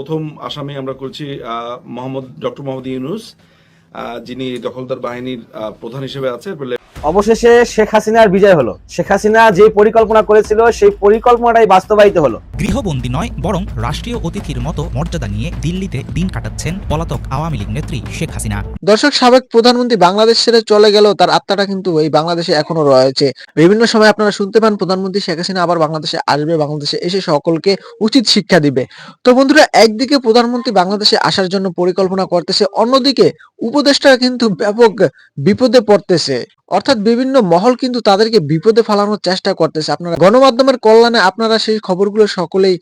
প্রথম আসামি আমরা করছি মোহাম্মদ ডক্টর মোহাম্মদ ইউনুস যিনি দখলদার বাহিনীর প্রধান হিসেবে আছে। অবশেষে শেখ হাসিনার বিজয় হলো। শেখ হাসিনা যে পরিকল্পনা করেছিল সেই পরিকল্পনাটাই বাস্তবায়িত হলো। গৃহবন্দী নয় বরং রাষ্ট্রীয় অতিথির মতো মর্যাদা নিয়ে দিল্লিতে দিন কাটাচ্ছেন পলাতক আওয়ামী লীগ নেত্রী শেখ হাসিনা। দর্শক সাবেক প্রধানমন্ত্রী বাংলাদেশ ছেড়ে চলে গেলেও তার আত্মাটা কিন্তু এই বাংলাদেশে এখনও রয়েছে। বিভিন্ন সময় আপনারা শুনতে পান প্রধানমন্ত্রী শেখ হাসিনা আবার বাংলাদেশে আসবে বাংলাদেশে এসে সকলকে উচিত শিক্ষা দিবে। তো বন্ধুরা একদিকে প্রধানমন্ত্রী বাংলাদেশে আসার জন্য পরিকল্পনা করতেছে অন্যদিকে উপদেষ্টা কিন্তু ব্যাপক বিপদে পড়তেছে। অর্থাৎ বিভিন্ন মহল কিন্তু তাদেরকে বিপদে ফেলানোর চেষ্টা করতেছে। আপনারা গণমাধ্যমের কল্যাণে আপনারা সেই খবরগুলো সকলেই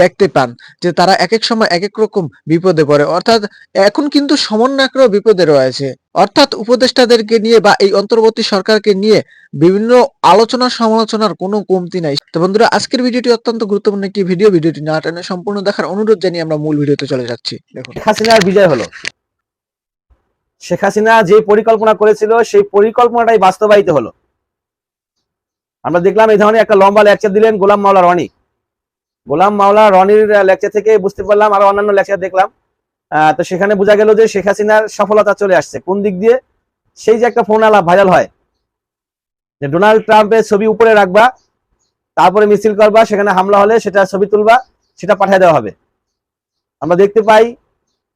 দেখতে পান যে তারা এক এক সময় এক এক রকম বিপদে পড়ে। অর্থাৎ এখন কিন্তু সমন্বয়করাও বিপদে রয়েছে। অর্থাৎ উপদেষ্টাদেরকে নিয়ে বা এই অন্তর্বর্তী সরকারকে নিয়ে বিভিন্ন আলোচনা সমালোচনার কোনো কমতি নাই। তো বন্ধুরা, আজকের ভিডিওটি অত্যন্ত গুরুত্বপূর্ণ একটি ভিডিও। ভিডিওটি না টেনে সম্পূর্ণ দেখার অনুরোধ জানিয়ে আমরা মূল ভিডিওতে চলে যাচ্ছি। দেখুন। হাসিনার বিজয় হলো। শেখ হাসিনা যে পরিকল্পনা করেছিল, সেই পরিকল্পনাটাই বাস্তবায়িত হলো। আমরা দেখলাম এই ধরনের একটা লম্বা লেকচার দিলেন গোলাম মাওলা রনি। গোলাম মাওলা রনির লেকচার থেকে বুঝতে পারলাম, আরও অন্যান্য লেকচার দেখলাম। তো সেখানে বোঝা গেল যে শেখ হাসিনার সফলতা চলে আসছে। কোন দিক দিয়ে? সেই যে একটা ফোন আলাপ ভাইরাল হয়, যে ডোনাল্ড ট্রাম্পের ছবি উপরে রাখবা, তারপরে মিছিল করবা, সেখানে হামলা হলে সেটা ছবি তুলবা, সেটা পাঠিয়ে দেওয়া হবে। আমরা দেখতে পাই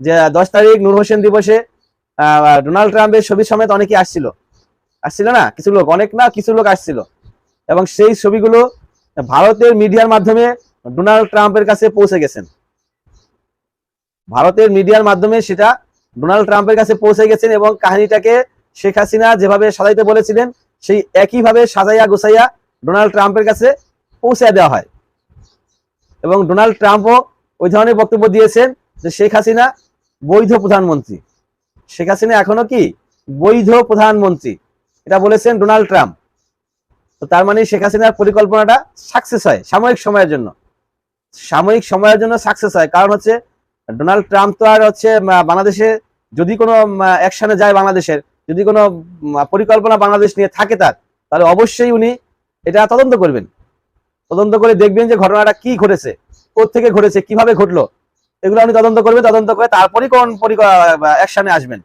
যে দশ তারিখ নূর হোসেন দিবসে ডোনাল্ড ট্রাম্পের ছবি সমেত অনেকে আসছিল। আসছিল না? কিছু লোক, অনেক না, কিছু লোক আসছিল। এবং সেই ছবিগুলো ভারতের মিডিয়ার মাধ্যমে ডোনাল্ড ট্রাম্পের কাছে পৌঁছে গেছেন। ভারতের মিডিয়ার মাধ্যমে সেটা ডোনাল্ড ট্রাম্পের কাছে পৌঁছে গেছেন এবং কাহিনীটাকে শেখ হাসিনা যেভাবে সাজাইতে বলেছিলেন, সেই একইভাবে সাজাইয়া গোছাইয়া ডোনাল্ড ট্রাম্পের কাছে পৌঁছে দেওয়া হয়। এবং ডোনাল্ড ট্রাম্পও ওই ধরনের বক্তব্য দিয়েছেন যে শেখ হাসিনা বৈধ প্রধানমন্ত্রী। শেখ হাসিনা এখনও কি? বৈধ প্রধানমন্ত্রী। এটা বলেছেন ডোনাল্ড ট্রাম্প। তো তার মানে শেখ হাসিনার পরিকল্পনাটা সাকসেস হয় সাময়িক সময়ের জন্য। সাময়িক সময়ের জন্য সাকসেস হয়। কারণ হচ্ছে ডোনাল্ড ট্রাম্প তো আর হচ্ছে বাংলাদেশে যদি কোনো অ্যাকশনে যায় বাংলাদেশের, যদি কোনো পরিকল্পনা বাংলাদেশ নিয়ে থাকে তার, তাহলে অবশ্যই উনি এটা তদন্ত করবেন। তদন্ত করে দেখবেন যে ঘটনাটা কি ঘটেছে থেকে ঘটেছে, কীভাবে ঘটলো। এগুলো আপনি তদন্ত করবেন, তদন্ত করে তারপরেই কোন অ্যাকশনে আসবেন।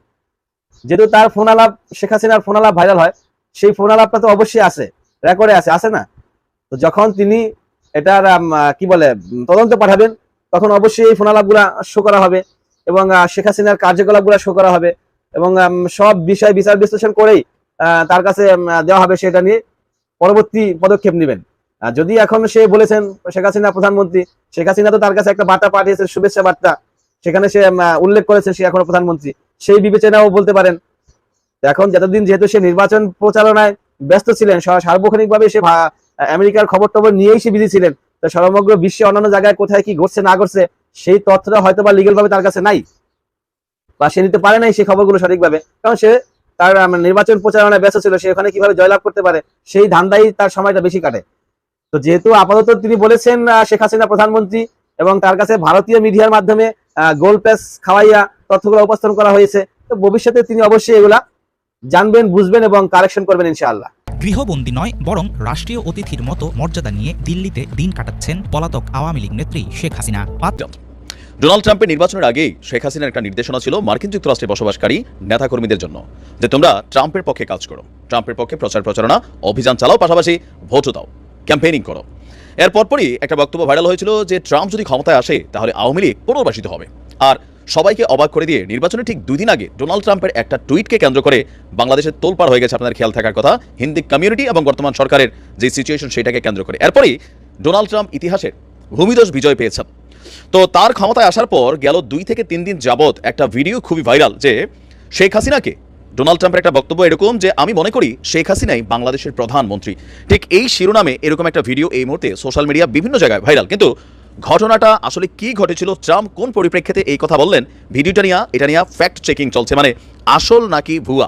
যেহেতু তার ফোন আলাপ, শেখ হাসিনার ফোন আলাপ ভাইরাল হয়, সেই ফোন আলাপটা তো অবশ্যই আছে রেকর্ডে আছে আছে না? তো যখন তিনি এটার কি বলে তদন্ত পাঠাবেন, তখন অবশ্যই এই ফোন আলাপগুলা শো করা হবে এবং শেখ হাসিনার কার্যকলাপগুলা শো করা হবে এবং সব বিষয় বিচার বিশ্লেষণ করেই তার কাছে দেওয়া হবে সেটা নিয়ে পরবর্তী পদক্ষেপ নেবেন। যদি এখন সে বলেছেন, শেখ হাসিনা প্রধানমন্ত্রী, শেখ হাসিনা তো তার কাছে একটা বার্তা পাঠিয়েছে, শুভেচ্ছা বার্তা, সেখানে সে উল্লেখ করেছে সে এখনও প্রধানমন্ত্রী, সেই বিবেচনাও বলতে পারেন। এখন যতদিন যেহেতু সে নির্বাচন প্রচারণায় ব্যস্ত ছিলেন, সা- সার্বক্ষণিকভাবে সে আমেরিকার খবর টবর নিয়েই সে বিজি ছিলেন সমগ্র বিশ্বে অন্যান্য জায়গায় কোথায় কি ঘটছে, না ঘটছে, সেই তথ্যটা হয়তো বা লিগেল ভাবে তার কাছে নাই। বা সে নিতে পারে নাই সেই খবরগুলো সঠিকভাবে, কারণ সে তার নির্বাচন প্রচারণায় ব্যস্ত ছিল, সে ওখানে কীভাবে জয়লাভ করতে পারে, সেই ধান্দাই তার সময়টা বেশি কাটে। তো যেহেতু আপাতত তিনি বলেছেন শেখ হাসিনা প্রধানমন্ত্রী এবং তার কাছে ভারতীয় মিডিয়ার মাধ্যমে গোল প্যাস খাওয়াইয়া তথ্যগুলো উপস্থাপন করা হয়েছে তো ভবিষ্যতে তিনি অবশ্যই এগুলা জানবেন বুঝবেন এবং কারেকশন করবেন ইনশাআল্লাহ। গৃহবন্দী নয় বরং রাষ্ট্রীয় অতিথির মতো মর্যাদা নিয়ে দিল্লিতে দিন কাটাচ্ছেন পলাতক আওয়ামী লীগ নেত্রী শেখ হাসিনা। পাত্র ডোনাল্ড ট্রাম্পের নির্বাচনের আগেই শেখ হাসিনার একটা নির্দেশনা ছিল মার্কিন যুক্তরাষ্ট্রে বসবাসকারী নেতাকর্মীদের জন্য যে তোমরা ট্রাম্পের পক্ষে কাজ করো। ট্রাম্পের পক্ষে প্রচার প্রচারণা অভিযান চালাও পাশাপাশি ভোটও দাও। ক্যাম্পেইনিং করো। এর পরপরই একটা বক্তব্য ভাইরাল হয়েছিল যে ট্রাম্প যদি ক্ষমতায় আসে, তাহলে আওয়ামী লীগ পুনর্বাসিত হবে। আর সবাইকে অবাক করে দিয়ে নির্বাচনের ঠিক দুই দিন আগে ডোনাল্ড ট্রাম্পের একটা টুইটকে কেন্দ্র করে বাংলাদেশের তোলপাড় হয়ে গেছে আপনাদের খেয়াল থাকার কথা। হিন্দি কমিউনিটি এবং বর্তমান সরকারের যে সিচুয়েশন সেটাকে কেন্দ্র করে। এরপরই ডোনাল্ড ট্রাম্প ইতিহাসের ভূমিদোষ বিজয় পেয়েছেন। তো তার ক্ষমতায় আসার পর গেল দুই থেকে তিন দিন যাবৎ একটা ভিডিও খুবই ভাইরাল যে শেখ হাসিনাকে ডোনাল্ড ট্রাম্পের একটা বক্তব্য এরকম যে আমি মনে করি শেখ হাসিনাই বাংলাদেশের প্রধানমন্ত্রী। ঠিক এই শিরোনামে এরকম একটা ভিডিও এই মুহূর্তে সোশ্যাল মিডিয়া বিভিন্ন জায়গায় ভাইরাল। কিন্তু ঘটনাটা আসলে কি ঘটেছিল, ট্রাম্প কোন পরিপ্রেক্ষিতে এই কথা বললেন, ভিডিওটা নিয়ে, এটা নিয়ে ফ্যাক্ট চেকিং চলছে। মানে আসল নাকি ভুয়া?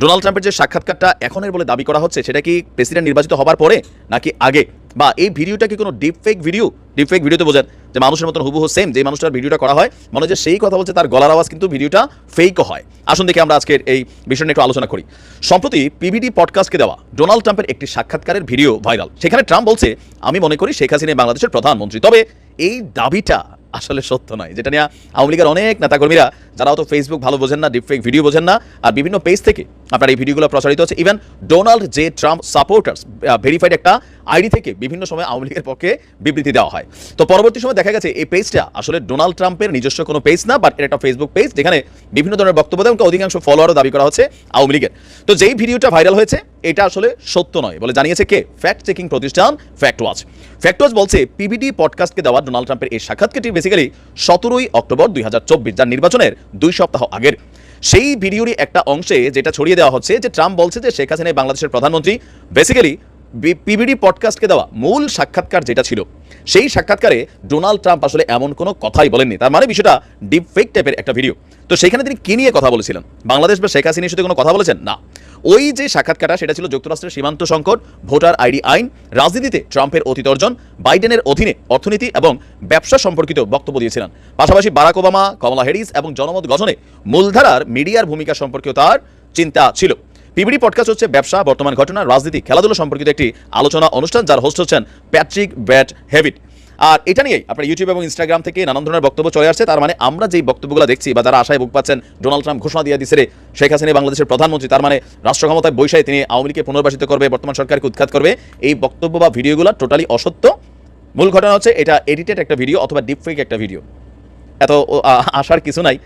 ডোনাল্ড ট্রাম্পের যে সাক্ষাৎকারটা এখনের বলে দাবি করা হচ্ছে, সেটা কি প্রেসিডেন্ট নির্বাচিত হবার পরে নাকি আগে? বা এই ভিডিওটা কি কোনো deep fake video deep fake ভিডিওতে বোঝেন যে মানুষের মতন হুবহু সেম যে মানুষটার ভিডিওটা করা হয়, মনে যে সেই কথা বলছে, তার গলার আওয়াজ কিন্তু ভিডিওটা ফেকও হয়। আসুন দেখে আমরা আজকের এই বিষয় নিয়ে একটু আলোচনা করি। সম্প্রতি পিবিডি পডকাস্টকে দেওয়া ডোনাল্ড ট্রাম্পের একটি সাক্ষাৎকারের ভিডিও ভাইরাল সেখানে ট্রাম্প বলছে, আমি মনে করি শেখ হাসিনা বাংলাদেশের প্রধানমন্ত্রী। তবে এই দাবিটা আসলে সত্য নয়, যেটা নিয়ে আওয়ামী লীগের অনেক নেতাকর্মীরা, যারা অত ফেসবুক ভালো বোঝেন না ডিপফেক ভিডিও বোঝেন না, আর বিভিন্ন পেজ থেকে আপনার এই ভিডিওগুলো প্রচারিত হচ্ছে। Even Donald J Trump supporters verified একটা আইডি থেকে বিভিন্ন সময় আওয়ামী লীগের পক্ষে বিবৃতি দেওয়া হয়। তো পরবর্তী সময় দেখা গেছে, এই পেজটা আসলে ডোনাল্ড ট্রাম্পের নিজস্ব কোনো পেজ না বাট এটা একটা ফেসবুক পেজ যেখানে বিভিন্ন ধরনের বক্তব্য দেয় অধিকাংশ ফলোয়ারও দাবি করা হচ্ছে আওয়ামী লীগের। তো যেই ভিডিওটা ভাইরাল হয়েছে, এটা আসলে সত্য নয়, বলে জানিয়েছে কে? ফ্যাক্ট চেকিং প্রতিষ্ঠান ফ্যাক্ট ওয়াচ ফ্যাক্ট ওয়াচ বলছে পিবিডি পডকাস্টকে দেওয়া ডোনাল্ড ট্রাম্পের এই সাক্ষাৎকারটি বেসিক্যালি সতেরোই অক্টোবর দুই যার নির্বাচনের দুই সপ্তাহ আগের। সেই ভিডিওরই একটা অংশে যেটা ছড়িয়ে দেওয়া হচ্ছে, যে ট্রাম্প বলছে যে শেখ হাসিনা বাংলাদেশের প্রধানমন্ত্রী বেসিক্যালি পিবিডি পডকাস্টকে দেওয়া মূল সাক্ষাৎকার যেটা ছিল, সেই সাক্ষাৎকারে ডোনাল্ড ট্রাম্প আসলে এমন কোনো কথাই বলেননি। তার মানে বিষয়টা ডিপ ফেক টাইপের একটা ভিডিও। তো সেখানে তিনি কি নিয়ে কথা বলেছিলেন? বাংলাদেশ বা শেখ হাসিনার সাথে কোনো কথা বলেছেন? না। ওই যে সাক্ষাৎকারটা, সেটা ছিল যুক্তরাষ্ট্রের সীমান্ত সংকট, ভোটার আইডি আইন, রাজনীতিতে ট্রাম্পের অতীত অর্জন, বাইডেনের অধীনে অর্থনীতি এবং ব্যবসা সম্পর্কিত বক্তব্য দিয়েছিলেন। পাশাপাশি বারাক ওবামা, কমলা হ্যারিস এবং জনমত গঠনে মূলধারার মিডিয়ার ভূমিকা সম্পর্কেও তার চিন্তা ছিল। পিবিডি পডকাস্ট হচ্ছে ব্যবসা বর্তমান ঘটনা রাজনীতি খেলাধুলা সম্পর্কিত একটি আলোচনা অনুষ্ঠান যার হোস্ট হচ্ছেন প্যাট্রিক ব্যাট হেভিট। আর এটা নিয়েই আপনার ইউটিউব এবং ইনস্টাগ্রাম থেকে নানান ধরনের বক্তব্য চলে আসছে। তার মানে আমরা যেই বক্তব্যগুলো দেখছি বা যারা আশায় বুক পাচ্ছেন ডোনাল্ড ট্রাম্প ঘোষণা দিয়ে দিচ্ছে শেখ হাসিনা বাংলাদেশের প্রধানমন্ত্রী তার মানে রাষ্ট্র ক্ষমতায় বৈশায় তিনি আওয়ামী লীগকে পুনর্বাসিত করবে বর্তমান সরকারকে উৎখাত করবে এই বক্তব্য বা ভিডিওগুলো টোটালি অসত্য। মূল ঘটনা হচ্ছে এটা এডিটেড একটা ভিডিও অথবা ডিপফেক একটা ভিডিও এত ও, আ, আশার কিছু নাই।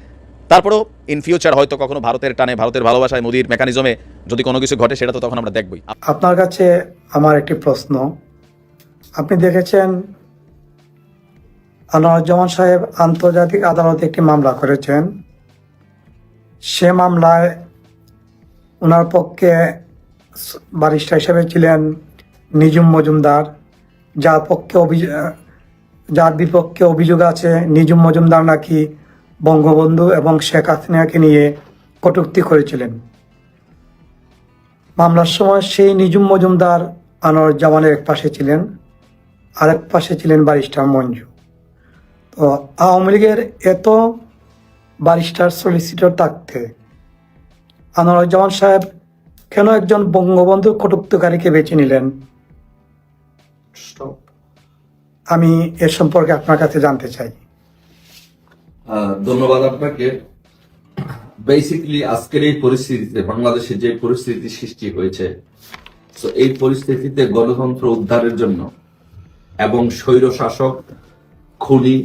তারপরেও ইন ফিউচার হয়তো কখনো ভারতের টানে ভারতের ভালোবাসায় মোদির মেকানিজমে যদি কোনো কিছু ঘটে, সেটা তো তখন আমরা দেখবই। আপনার কাছে আমার একটি প্রশ্ন। আপনি দেখেছেন, আনোয়ারুজ্জামান সাহেব আন্তর্জাতিক আদালতে একটি মামলা করেছেন। সে মামলায় ওনার পক্ষে বারিস্টার হিসেবে ছিলেন নিজুম মজুমদার। যার পক্ষে অভিযোগ যার বিপক্ষে অভিযোগ আছে, নিজুম মজুমদার নাকি বঙ্গবন্ধু এবং শেখ হাসিনাকে নিয়ে কটুক্তি করেছিলেন। মামলার সময় সেই নিজুম মজুমদার আনোয়ারুজ্জামানের এক পাশে ছিলেন আরেক পাশে ছিলেন বারিস্টার মঞ্জু। তো আওয়ামী লীগের এত বারিস্টার সলিসিটর থাকতে আনোয়ারুজ্জামান সাহেব কেন একজন বঙ্গবন্ধু কটুক্তকারীকে বেছে নিলেন? আমি এ সম্পর্কে আপনার কাছে জানতে চাই। ধন্যবাদ আপনাকে। বেসিক্যালি আজকের এই পরিস্থিতিতে বাংলাদেশে যে পরিস্থিতি সৃষ্টি হয়েছে তো এই পরিস্থিতিতে গণতন্ত্র উদ্ধারের জন্য এবং স্বৈর শাসক খুনি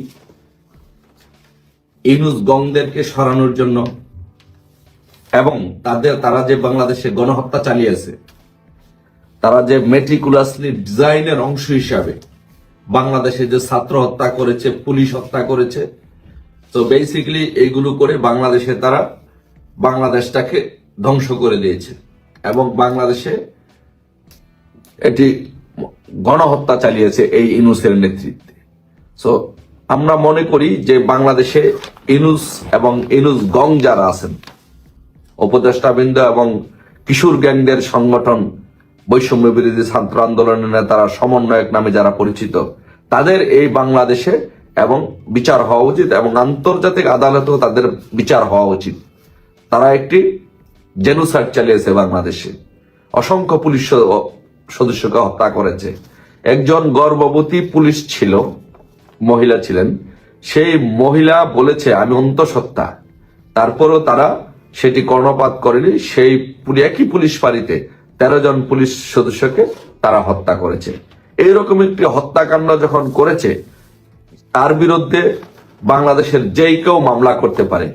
ইনুস গংদেরকে সরানোর জন্য এবং তাদের, তারা যে বাংলাদেশে গণহত্যা চালিয়েছে, তারা যে মেটিকুলাসলি ডিজাইনের অংশ হিসাবে বাংলাদেশে যে ছাত্র হত্যা করেছে, পুলিশ হত্যা করেছে, তো বেসিক্যালি এইগুলো করে বাংলাদেশে তারা বাংলাদেশটাকে ধ্বংস করে দিয়েছে এবং বাংলাদেশে এটি গণহত্যা চালিয়েছে এই ইনুসের নেতৃত্বে। সো আমরা মনে করি যে বাংলাদেশে ইনুস এবং ইনুস গং যারা আছেন, উপদেষ্টাবৃন্দ এবং কিশোর গ্যাংদের সংগঠন, বৈষম্য বিরোধী ছাত্র আন্দোলনের নেতারা, সমন্বয়ক নামে যারা পরিচিত, তাদের এই বাংলাদেশে এবং বিচার হওয়া উচিত এবং আন্তর্জাতিক আদালতেও তাদের বিচার হওয়া উচিত। তারা একটি জেনোসাইড চালিয়েছে বাংলাদেশে। অসংখ্য পুলিশ সদস্যকে হত্যা করেছে। একজন গর্ভবতী পুলিশ ছিল, মহিলা ছিলেন। সেই মহিলা বলেছে, আমি অন্তঃসত্ত্বা। তারপরও তারা সেটি কর্ণপাত করেনি। সেই একই পুলিশ ফাঁড়িতে তেরো জন পুলিশ সদস্যকে তারা হত্যা করেছে। এইরকম একটি হত্যাকাণ্ড যখন করেছে, তার বিরুদ্ধে বাংলাদেশের যেই কেউ মামলা করতে পারে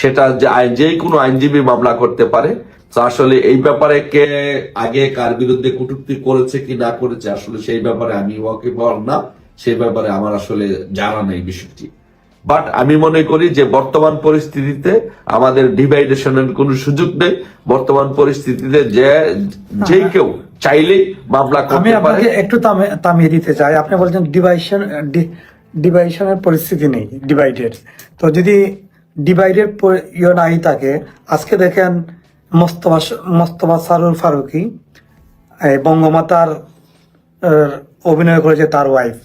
সেটা যে আইন যেই কোনো আইনজীবী মামলা করতে পারে। তো আসলে এই ব্যাপারে কে আগে কার বিরুদ্ধে কটূক্তি করেছে কি না করেছে আসলে সেই ব্যাপারে আমি ওয়াকিবহল না। সেই ব্যাপারে আমার আসলে জানা নেই বিষয়টি। বাট আমি মনে করি যে বর্তমান পরিস্থিতিতে আমাদের ডিভাইডেশনের কোনো সুযোগ নেই। বর্তমান পরিস্থিতিতে যে যেই কেউ চাইলেই মামলা আমি করতে পারে। আপনাকে একটু থামিয়ে দিতে চাই। আপনি বলছেন ডিভাইশন ডিভাইশনের পরিস্থিতি নেই ডিভাইডেড। তো যদি ডিভাইডেড ইয়ে নাই থাকে আজকে দেখেন মোস্তফা মোস্তফা সারুল ফারুকি বঙ্গমাতার অভিনয় করেছে তার ওয়াইফ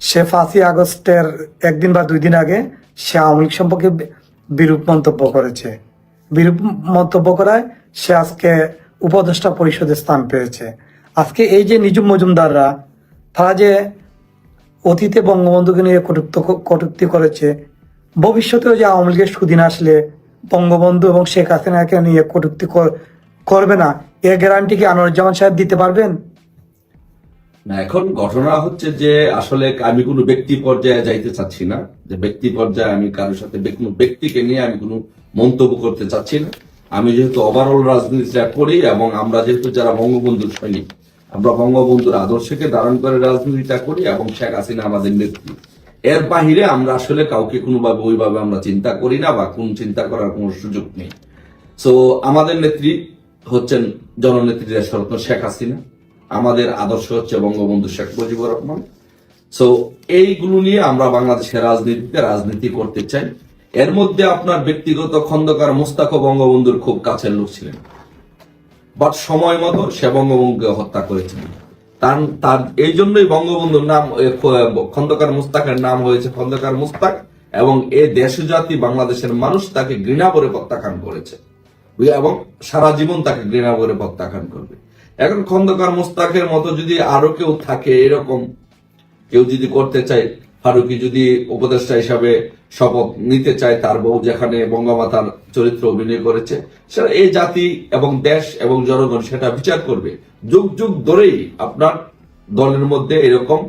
সে ফাঁসি আগস্টের একদিন বা দুই দিন আগে সে আওয়ামী লীগ সম্পর্কে বিরূপ মন্তব্য করেছে। বিরূপ মন্তব্য করায় সে আজকে উপদেষ্টা পরিষদে স্থান পেয়েছে। আজকে এই যে নিজুম মজুমদাররা, তারা যে অতীতে বঙ্গবন্ধুকে নিয়ে কটুক্ত কটুক্তি করেছে ভবিষ্যতেও যে আওয়ামী লীগের সুদিন আসলে বঙ্গবন্ধু এবং শেখ হাসিনাকে নিয়ে কটুক্তি করবে না, এর গ্যারান্টি কি আনোয়ারুজ্জামান সাহেব দিতে পারবেন? না, এখন ঘটনা হচ্ছে যে আসলে আমি কোনো ব্যক্তি পর্যায়ে যাইতে চাচ্ছি না। যে ব্যক্তি পর্যায়ে আমি কারোর সাথে কোনো ব্যক্তিকে নিয়ে আমি কোনো মন্তব্য করতে চাচ্ছি না। আমি যেহেতু ওভারঅল রাজনীতিটা করি এবং আমরা যেহেতু যারা বঙ্গবন্ধুর সৈনিক, আমরা বঙ্গবন্ধুর আদর্শকে ধারণ করে রাজনীতিটা করি এবং শেখ হাসিনা আমাদের নেত্রী। এর বাহিরে আমরা আসলে কাউকে কোনোভাবে ওইভাবে আমরা চিন্তা করি না বা কোন চিন্তা করার কোনো সুযোগ নেই। সো আমাদের নেত্রী হচ্ছেন জননেত্রী দেশরত্ন শেখ হাসিনা। আমাদের আদর্শ হচ্ছে বঙ্গবন্ধু শেখ মুজিবুর রহমান। সো এইগুলো নিয়ে আমরা বাংলাদেশের রাজনীতিতে রাজনীতি করতে চাই। এর মধ্যে আপনার ব্যক্তিগত খন্দকার মুস্তাক বঙ্গবন্ধুর খুব কাছের লোক ছিলেন। বাট সময় মতো সে বঙ্গবন্ধুকে হত্যা করেছিলেন। তার তার, এই জন্যই বঙ্গবন্ধুর নাম খন্দকার মুস্তাকের নাম হয়েছে খন্দকার মুস্তাক, এবং এ দেশ জাতি বাংলাদেশের মানুষ তাকে ঘৃণা করে প্রত্যাখ্যান করেছে। এবং সারা জীবন তাকে ঘৃণা করে প্রত্যাখ্যান করবে। এখন খন্দকার মুস্তাকের মতো যদি আরও কেউ থাকে এরকম, কেউ যদি করতে চায়, ফারুকি যদি উপদেষ্টা হিসাবে শপথ নিতে চায় তার বউ যেখানে বঙ্গমাতার চরিত্র অভিনয় করেছে, সেটা এই জাতি এবং দেশ এবং জনগণ সেটা বিচার করবে। যুগ যুগ ধরেই আপনার দলের মধ্যে এরকম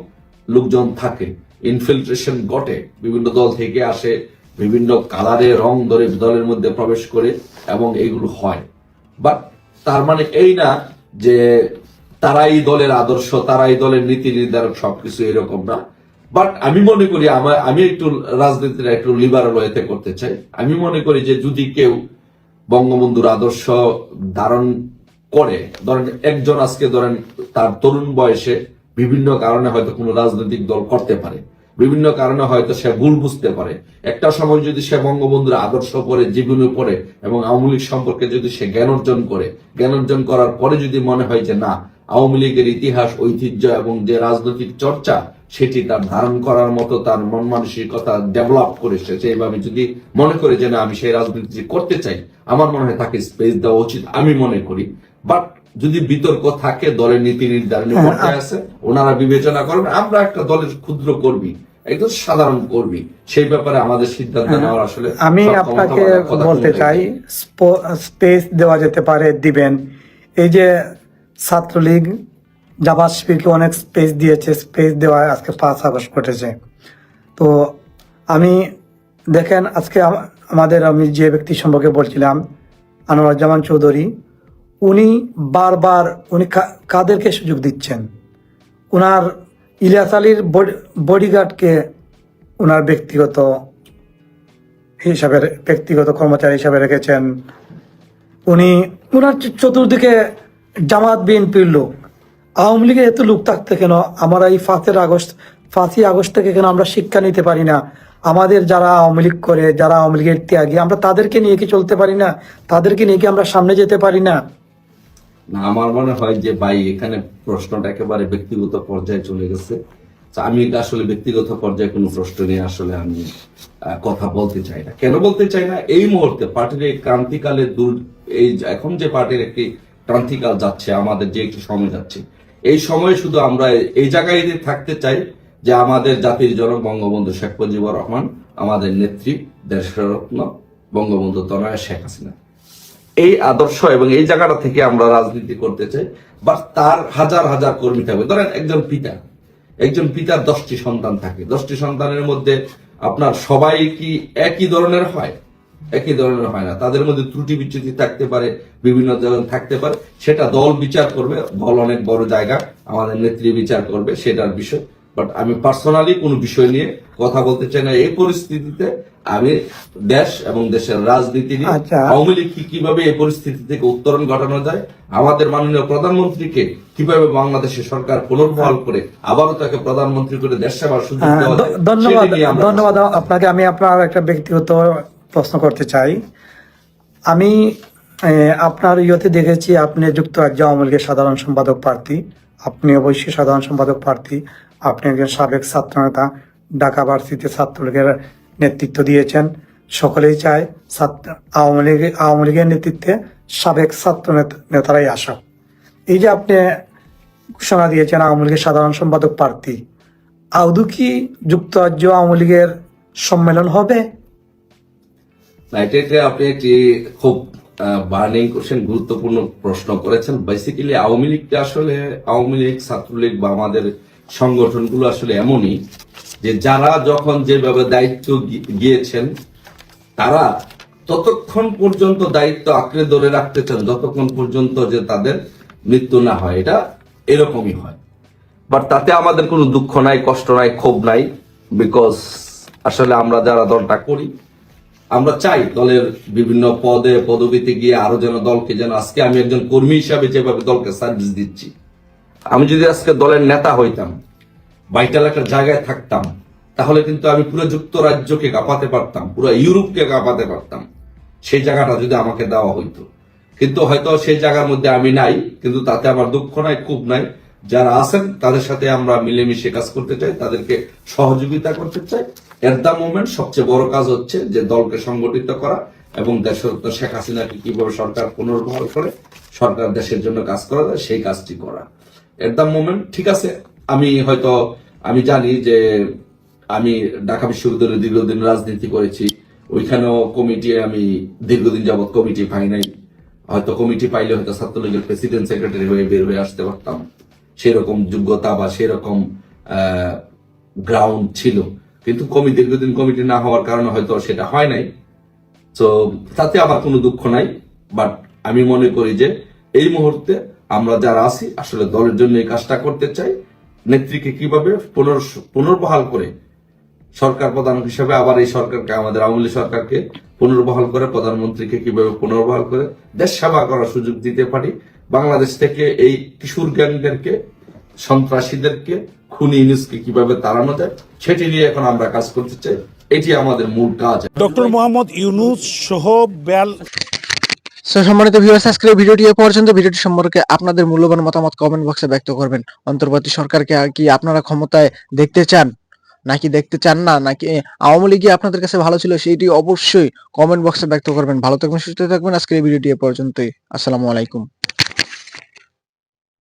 লোকজন থাকে। ইনফিল্ট্রেশন ঘটে। বিভিন্ন দল থেকে আসে, বিভিন্ন কালারে, রং ধরে দলের মধ্যে প্রবেশ করে এবং এগুলো হয়। বাট তার মানে এই না যে তারাই দলের আদর্শ, তারাই দলের নীতি নির্ধারক সবকিছু এরকম না। বাট আমি মনে করি আমার, আমি একটু রাজনীতিটা একটু লিবারাল ওয়েতে করতে চাই। আমি মনে করি যে যদি কেউ বঙ্গবন্ধুর আদর্শ ধারণ করে, ধরেন একজন আজকে ধরেন তার তরুণ বয়সে বিভিন্ন কারণে হয়তো কোনো রাজনৈতিক দল করতে পারে। বিভিন্ন কারণে হয়তো সে ভুল বুঝতে পারে। একটা সময় যদি সে বঙ্গবন্ধুর আদর্শ পড়ে জীবনে পড়ে এবং আওয়ামী লীগ সম্পর্কে যদি সে জ্ঞান অর্জন করে, জ্ঞান অর্জন করার পরে যদি মনে হয় যে না, আওয়ামী লীগের ইতিহাস, ঐতিহ্য এবং যে রাজনৈতিক চর্চা সেটি তার ধারণ করার মতো তার মন মানসিকতা ডেভেলপ করে সে সেইভাবে যদি মনে করে যে না আমি সেই রাজনীতি করতে চাই আমার মনে হয় তাকে স্পেস দেওয়া উচিত আমি মনে করি। বাট যদি বিতর্ক থাকে দলের নীতি নির্ধারণী হ্যাঁ, পর্যায়ে আছে ওনারা বিবেচনা করবেন আমরা একটা দলের ক্ষুদ্র কর্মী একদম সাধারণ কর্মী সেই ব্যাপারে আমাদের সিদ্ধান্ত নেওয়ার আসলে হ্যাঁ, আমি আপনাকে কথা বলতে চাই স্পেস দেওয়া যেতে পারে দিবেন। এই যে ছাত্রলীগ জামাত শিবিরকে অনেক স্পেস দিয়েছে স্পেস দেওয়া আজকে পাঁচ আগস্ট ঘটেছে। তো আমি, দেখেন আজকে আমাদের আমি যে ব্যক্তি সম্পর্কে বলছিলাম, আনোয়ারুজ্জামান চৌধুরী, উনি বারবার, উনি কাদেরকে সুযোগ দিচ্ছেন। ওনার ইলিয়াস আলীর বডিগার্ডকে ওনার ব্যক্তিগত হিসাবে ব্যক্তিগত কর্মচারী হিসাবে রেখেছেন। উনি ওনার চতুর্দিকে জামাত বিএনপির লোক। আওয়ামী লীগের এত লুক থাকতে কেন? আমরা এই ফাঁসের আগস্ট, ফাঁসি আগস্ট থেকে কেন আমরা শিক্ষা নিতে পারি না? আমাদের যারা আওয়ামী লীগ করে, যারা আওয়ামী লীগের ত্যাগী, আমরা তাদেরকে নিয়ে কি চলতে পারি না? তাদেরকে নিয়ে কি আমরা সামনে যেতে পারি না? আমার মনে হয় যে ভাই, এখানে প্রশ্নটা একেবারে ব্যক্তিগত পর্যায়ে চলে গেছে। আমি এটা আসলে ব্যক্তিগত পর্যায়ে কোনো প্রশ্ন নিয়ে আসলে আমি কথা বলতে চাই না। কেন বলতে চাই না? এই মুহূর্তে পার্টির এই ক্রান্তিকালে দূর, এই এখন যে পার্টির একটি ক্রান্তিকাল যাচ্ছে, আমাদের যে একটি সময় যাচ্ছে এই সময়ে শুধু আমরা এই জায়গায় থাকতে চাই যে আমাদের জাতির জনক বঙ্গবন্ধু শেখ মুজিবুর রহমান, আমাদের নেত্রী দেশরত্ন বঙ্গবন্ধু তনয়া শেখ হাসিনা। এই আদর্শ এবং এই জায়গাটা থেকে আমরা রাজনীতি করতে চাই বা তার হাজার হাজার কর্মী থাকবে। ধরেন একজন পিতা, একজন পিতার দশটি সন্তান থাকে। দশটি সন্তানের মধ্যে আপনার সবাই কি একই ধরনের হয়? একই ধরনের হয় না। তাদের মধ্যে ত্রুটি বিচ্যুতি থাকতে পারে বিভিন্ন ধরনের থাকতে পারে। সেটা দল বিচার করবে দল অনেক বড় জায়গা আমাদের নেত্রী বিচার করবে সেটার বিষয়। বাট আমি পার্সোনালি কোনো বিষয় নিয়ে কথা বলতে চাই না। এই পরিস্থিতিতে আমি দেশ এবং দেশের রাজনীতি নিয়ে আচ্ছা। আওয়ামী লীগ কি কীভাবে এই পরিস্থিতি থেকে উত্তরণ ঘটানো যায় আমাদের মাননীয় প্রধানমন্ত্রীকে কীভাবে বাংলাদেশের সরকার পুনর্বহাল করে আবারও তাকে প্রধানমন্ত্রী করে দেশ সেবার সুযোগ হ্যাঁ, দেওয়া দ- যায়, ধন্যবাদ ধন্যবাদ আপনাকে। আমি আপনার একটা ব্যক্তিগত প্রশ্ন করতে চাই। আমি আপনার ইয়েতে দেখেছি আপনি যুক্তরাজ্য আওয়ামী লীগের সাধারণ সম্পাদক প্রার্থী। আপনি অবশ্যই সাধারণ সম্পাদক প্রার্থী। আপনি একজন সাবেক ছাত্রনেতা, ঢাকা ভার্সিটিতে ছাত্রলীগের নেতৃত্ব দিয়েছেন। সকলেই চায় ছাত্র, আওয়ামী লীগ, আওয়ামী লীগের নেতৃত্বে সাবেক ছাত্র নেতা- নেতারাই আসা এই যে আপনি ঘোষণা দিয়েছেন আওয়ামী লীগের সাধারণ সম্পাদক প্রার্থী। আদৌ কি যুক্তরাজ্য আওয়ামী লীগের সম্মেলন হবে? না আপনি একটি খুব বার্নিং কোশ্চেন গুরুত্বপূর্ণ প্রশ্ন করেছেন। বেসিক্যালি আওয়ামী লীগটা আসলে, আওয়ামী লীগ, ছাত্রলীগ বা আমাদের সংগঠনগুলো আসলে এমনই যে যারা যখন যেভাবে দায়িত্ব গিয়েছেন, তারা ততক্ষণ পর্যন্ত দায়িত্ব আঁকড়ে ধরে রাখতে চান, যতক্ষণ পর্যন্ত যে তাদের মৃত্যু না হয়। এটা এরকমই হয়। বাট তাতে আমাদের কোনো দুঃখ নাই, কষ্ট নাই, ক্ষোভ নাই বিকজ আসলে আমরা যারা দলটা করি আমরা চাই দলের বিভিন্ন পদে, পদবিতে গিয়ে আরও যেন দলকে যেন আজকে আমি একজন কর্মী হিসাবে যেভাবে দলকে সার্ভিস দিচ্ছি। আমি যদি আজকে দলের নেতা হইতাম ভাইটাল একটা জায়গায় থাকতাম, তাহলে কিন্তু আমি পুরো যুক্তরাজ্যকে কাঁপাতে পারতাম, পুরো ইউরোপকে কাঁপাতে পারতাম। সেই জায়গাটা যদি আমাকে দেওয়া হইতো। কিন্তু হয়তো সেই জায়গার মধ্যে আমি নাই, কিন্তু তাতে আমার দুঃখ নাই, খুব নাই। যারা আছেন, তাদের সাথে আমরা মিলেমিশে কাজ করতে চাই, তাদেরকে সহযোগিতা করতে চাই। এট দ্য মোমেন্ট সবচেয়ে বড় কাজ হচ্ছে যে দলকে সংগঠিত করা এবং দেশরত্ন শেখ হাসিনাকে কীভাবে সরকার পুনর্বহাল করে, সরকার দেশের জন্য কাজ করা যায়, সেই কাজটি করা। এট দ্য মোমেন্ট ঠিক আছে, আমি হয়তো, আমি জানি যে আমি ঢাকা বিশ্ববিদ্যালয়ে দীর্ঘদিন রাজনীতি করেছি, ওইখানেও কমিটি আমি দীর্ঘদিন যাবৎ কমিটি পাই নাই। হয়তো কমিটি পাইলে হয়তো ছাত্রলীগের প্রেসিডেন্ট সেক্রেটারি হয়ে বের হয়ে আসতে পারতাম। সেরকম যোগ্যতা বা সেরকম গ্রাউন্ড ছিল। কিন্তু কমি দীর্ঘদিন কমিটি না হওয়ার কারণে হয়তো সেটা হয় নাই। তো তাতে আমার কোনো দুঃখ নাই বাট আমি মনে করি যে এই মুহূর্তে আমরা যারা আছি, আসলে দলের জন্য এই কাজটা করতে চাই। নেত্রীকে কীভাবে পুনর, পুনর্বহাল করে সরকার প্রধান হিসেবে আবার এই সরকারকে, আমাদের আওয়ামী লীগ সরকারকে পুনর্বহাল করে, প্রধানমন্ত্রীকে কীভাবে পুনর্বহাল করে, দেশ সেবা করার সুযোগ দিতে পারি। বাংলাদেশ থেকে এই কিশোর গ্যাংদেরকে সন্ত্রাসীদেরকে খুনি ইউনুসকে কীভাবে তাড়ানো যায় সেটি নিয়ে এখন আমরা কাজ করতে চাই। এটি আমাদের মূল কাজ। ডক্টর মোহাম্মদ ইউনুস সহ বেল সো সম্মানিত ভিউয়ার্স আজকের এই ভিডিওটি এ পর্যন্ত। ভিডিওটি সম্পর্কে আপনাদের মূল্যবান মতামত কমেন্ট বক্সে ব্যক্ত করবেন। অন্তর্বর্তী সরকারকে আর কি আপনারা ক্ষমতায় দেখতে চান নাকি দেখতে চান না নাকি আওয়ামী লীগই আপনাদের কাছে ভালো ছিল সেইটি অবশ্যই কমেন্ট বক্সে ব্যক্ত করবেন। ভালো থাকবেন সুস্থ থাকবেন। আজকের এই ভিডিওটি এ পর্যন্তই। আসসালামু আলাইকুম।